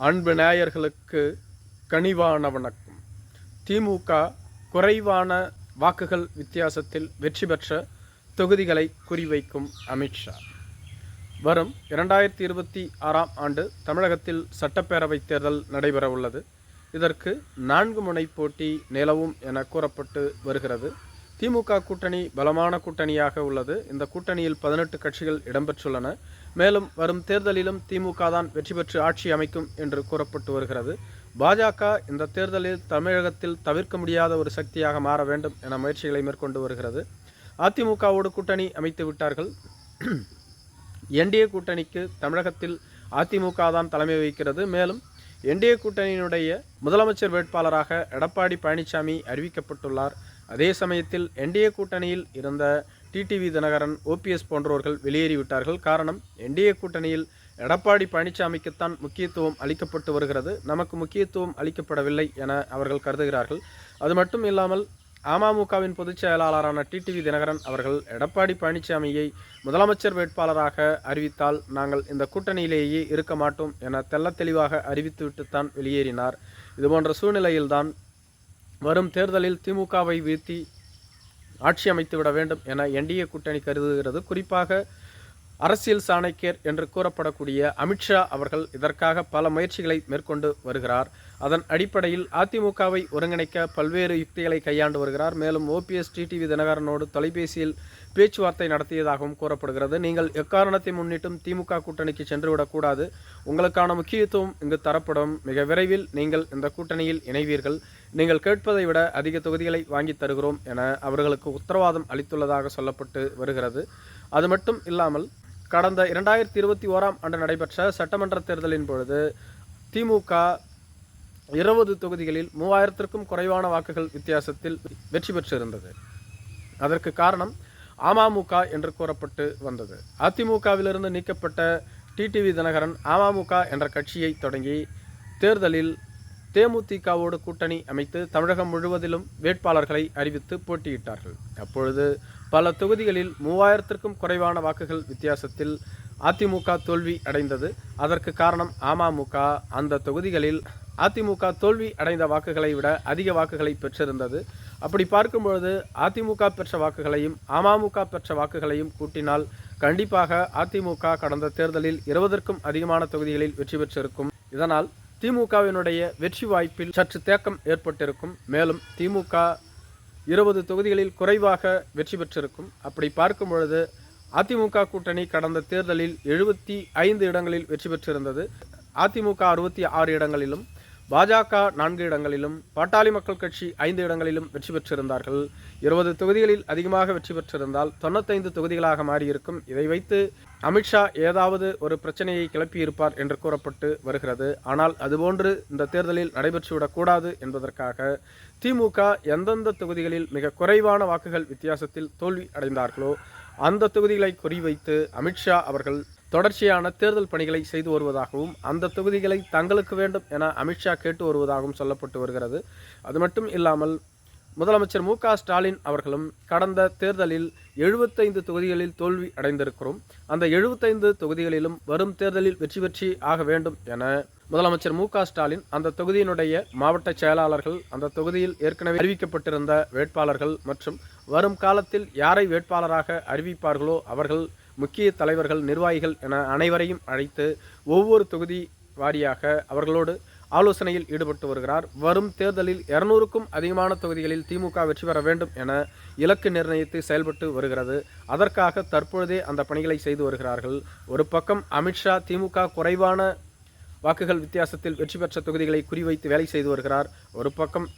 அன்பு நேயர்களுக்கு கனிவான வணக்கம். திமுக குறைவான வாக்குகள் வித்தியாசத்தில் வெற்றி பெற்ற தொகுதிகளை குறிவைக்கும் அமித்ஷா வரும் இரண்டாயிரத்தி இருபத்தி ஆறாம் ஆண்டு தமிழகத்தில் சட்டப்பேரவைத் தேர்தல் நடைபெற உள்ளது இதற்கு நான்கு முனை போட்டி நிலவும் என கூறப்பட்டு வருகிறது. திமுக கூட்டணி பலமான கூட்டணியாக உள்ளது. இந்த கூட்டணியில் பதினெட்டு கட்சிகள் இடம்பெற்றுள்ளன. மேலும் வரும் தேர்தலிலும் திமுக தான் வெற்றி பெற்று ஆட்சி அமைக்கும் என்று கூறப்பட்டு வருகிறது. பாஜக இந்த தேர்தலில் தமிழகத்தில் தவிர்க்க முடியாத ஒரு சக்தியாக மாற வேண்டும் என முயற்சிகளை மேற்கொண்டு வருகிறது. அதிமுகவோடு கூட்டணி அமைத்து விட்டார்கள். என்டிஏ கூட்டணிக்கு தமிழகத்தில் அதிமுக தான் தலைமை வகிக்கிறது. மேலும் என்டிஏ கூட்டணியினுடைய முதலமைச்சர் வேட்பாளராக எடப்பாடி பழனிசாமி அறிவிக்கப்பட்டுள்ளார். அதே சமயத்தில் என்டிஏ கூட்டணியில் இருந்த டிடிவி தினகரன் ஓபிஎஸ் போன்றவர்கள் வெளியேறிவிட்டார்கள். காரணம் என்டிஏ கூட்டணியில் எடப்பாடி பழனிசாமிக்குத்தான் முக்கியத்துவம் அளிக்கப்பட்டு வருகிறது. நமக்கு முக்கியத்துவம் அளிக்கப்படவில்லை என அவர்கள் கருதுகிறார்கள். அது மட்டும் இல்லாமல் அமமுகவின் பொதுச் செயலாளரான டிடிவி தினகரன் அவர்கள் எடப்பாடி பழனிசாமியை முதலமைச்சர் வேட்பாளராக அறிவித்தால் நாங்கள் இந்த கூட்டணியிலேயே இருக்க மாட்டோம் என தெள்ள தெளிவாக அறிவித்துவிட்டுத்தான் வெளியேறினார். இதுபோன்ற சூழ்நிலையில்தான் வரும் தேர்தலில் திமுகவை வீழ்த்தி ஆட்சி அமைத்துவிட வேண்டும் என என்டிஏ கூட்டணி கருதுகிறது. குறிப்பாக அரசியல் சாணக்கியர் என்று கூறப்படக்கூடிய அமித்ஷா அவர்கள் இதற்காக பல முயற்சிகளை மேற்கொண்டு வருகிறார். அதன் அடிப்படையில் அதிமுகவை ஒருங்கிணைக்க பல்வேறு யுக்திகளை கையாண்டு வருகிறார். மேலும் ஓபிஎஸ் டிடிவி தினகரனோடு தொலைபேசியில் பேச்சுவார்த்தை நடத்தியதாகவும் கூறப்படுகிறது. நீங்கள் எக்காரணத்தை முன்னிட்டும் திமுக கூட்டணிக்கு சென்றுவிடக்கூடாது. உங்களுக்கான முக்கியத்துவம் இங்கு தரப்படும். மிக விரைவில் நீங்கள் இந்த கூட்டணியில் இணைவீர்கள். நீங்கள் கேட்பதை விட அதிக தொகுதிகளை வாங்கி தருகிறோம் என அவர்களுக்கு உத்தரவாதம் அளித்துள்ளதாக சொல்லப்பட்டு வருகிறது. அது மட்டும் இல்லாமல் கடந்த இரண்டாயிரத்தி இருபத்தி ஓராம் ஆண்டு நடைபெற்ற சட்டமன்ற தேர்தலின் பொழுது திமுக இருபது தொகுதிகளில் மூவாயிரத்திற்கும் குறைவான வாக்குகள் வித்தியாசத்தில் வெற்றி பெற்றிருந்தது. அதற்கு காரணம் அமமுக என்று கூறப்பட்டு வந்தது. அதிமுகவிலிருந்து நீக்கப்பட்ட டிடிவி தினகரன் அமமுக என்ற கட்சியை தொடங்கி தேர்தலில் தேமுதிகவோடு கூட்டணி அமைத்து தமிழகம் முழுவதிலும் வேட்பாளர்களை அறிவித்து போட்டியிட்டார்கள். அப்பொழுது பல தொகுதிகளில் மூவாயிரத்திற்கும் குறைவான வாக்குகள் வித்தியாசத்தில் அதிமுக தோல்வி அடைந்தது. அதற்கு காரணம் அமமுக. அந்த தொகுதிகளில் அதிமுக தோல்வி அடைந்த வாக்குகளை விட அதிக வாக்குகளை பெற்றிருந்தது. அப்படி பார்க்கும்பொழுது அதிமுக பெற்ற வாக்குகளையும் அமமுக பெற்ற வாக்குகளையும் கூட்டினால் கண்டிப்பாக அதிமுக கடந்த தேர்தலில் இருபதற்கும் அதிகமான தொகுதிகளில் வெற்றி பெற்றிருக்கும். இதனால் திமுகவினுடைய வெற்றி வாய்ப்பில் சற்று தேக்கம் ஏற்பட்டிருக்கும். மேலும் திமுக இருபது தொகுதிகளில் குறைவாக வெற்றி பெற்றிருக்கும். அப்படி பார்க்கும் பொழுது அதிமுக கூட்டணி கடந்த தேர்தலில் எழுபத்தி ஐந்து இடங்களில் வெற்றி பெற்றிருந்தது. அதிமுக அறுபத்தி ஆறு இடங்களிலும் பாஜக நான்கு இடங்களிலும் பாட்டாளி மக்கள் கட்சி ஐந்து இடங்களிலும் வெற்றி பெற்றிருந்தார்கள். இருபது தொகுதிகளில் அதிகமாக வெற்றி பெற்றிருந்தால் தொண்ணூத்தைந்து தொகுதிகளாக மாறியிருக்கும். இதை வைத்து அமித்ஷா ஏதாவது ஒரு பிரச்சனையை கிளப்பியிருப்பார் என்று கூறப்பட்டு வருகிறது. ஆனால் அதுபோன்று இந்த தேர்தலில் நடைபெற்றுவிடக்கூடாது என்பதற்காக திமுக எந்தெந்த தொகுதிகளில் மிக குறைவான வாக்குகள் வித்தியாசத்தில் தோல்வி அடைந்தார்களோ அந்த தொகுதிகளை குறிவைத்து அமித்ஷா அவர்கள் தொடர்ச்சியான தேர்தல் பணிகளை செய்து வருவதாகவும் அந்த தொகுதிகளை தங்களுக்கு வேண்டும் என அமித்ஷா கேட்டு வருவதாகவும் சொல்லப்பட்டு வருகிறது. அது மட்டும் இல்லாமல் முதலமைச்சர் மு ஸ்டாலின் அவர்களும் கடந்த தேர்தலில் எழுபத்தைந்து தொகுதிகளில் தோல்வி அடைந்திருக்கிறோம். அந்த எழுபத்தைந்து தொகுதிகளிலும் வரும் தேர்தலில் வெற்றி பெற்றி ஆக வேண்டும் என முதலமைச்சர் மு ஸ்டாலின் அந்த தொகுதியினுடைய மாவட்ட செயலாளர்கள் அந்த தொகுதியில் ஏற்கனவே அறிவிக்கப்பட்டிருந்த வேட்பாளர்கள் மற்றும் வரும் காலத்தில் யாரை வேட்பாளராக அறிவிப்பார்களோ அவர்கள் முக்கிய தலைவர்கள் நிர்வாகிகள் என அனைவரையும் அழைத்து ஒவ்வொரு தொகுதி வாரியாக அவர்களோடு ஆலோசனையில் ஈடுபட்டு வருகிறார். வரும் தேர்தலில் இருநூறுக்கும் அதிகமான தொகுதிகளில் திமுக வெற்றி பெற வேண்டும் என இலக்கு நிர்ணயித்து செயல்பட்டு வருகிறது. அதற்காக தற்பொழுதே அந்த பணிகளை செய்து வருகிறார்கள். ஒரு பக்கம் அமித்ஷா திமுக குறைவான வாக்குகள் வித்தியாசத்தில் வெற்றி பெற்ற தொகுதிகளை குறிவைத்து வேலை செய்து வருகிறார். ஒரு பக்கம்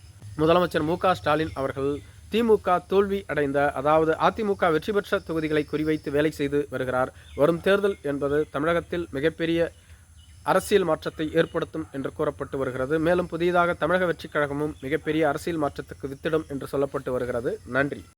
முதலமைச்சர் மு ஸ்டாலின் அவர்கள் திமுக தோல்வி அடைந்த அதாவது அதிமுக வெற்றி பெற்ற தொகுதிகளை குறிவைத்து வேலை செய்து வருகிறார். வரும் தேர்தல் என்பது தமிழகத்தில் மிகப்பெரிய அரசியல் மாற்றத்தை ஏற்படுத்தும் என்று கூறப்பட்டு வருகிறது. மேலும் புதிதாக தமிழக வெற்றிக் கழகமும் மிகப்பெரிய அரசியல் மாற்றத்துக்கு வித்திடும் என்று சொல்லப்பட்டு வருகிறது. நன்றி.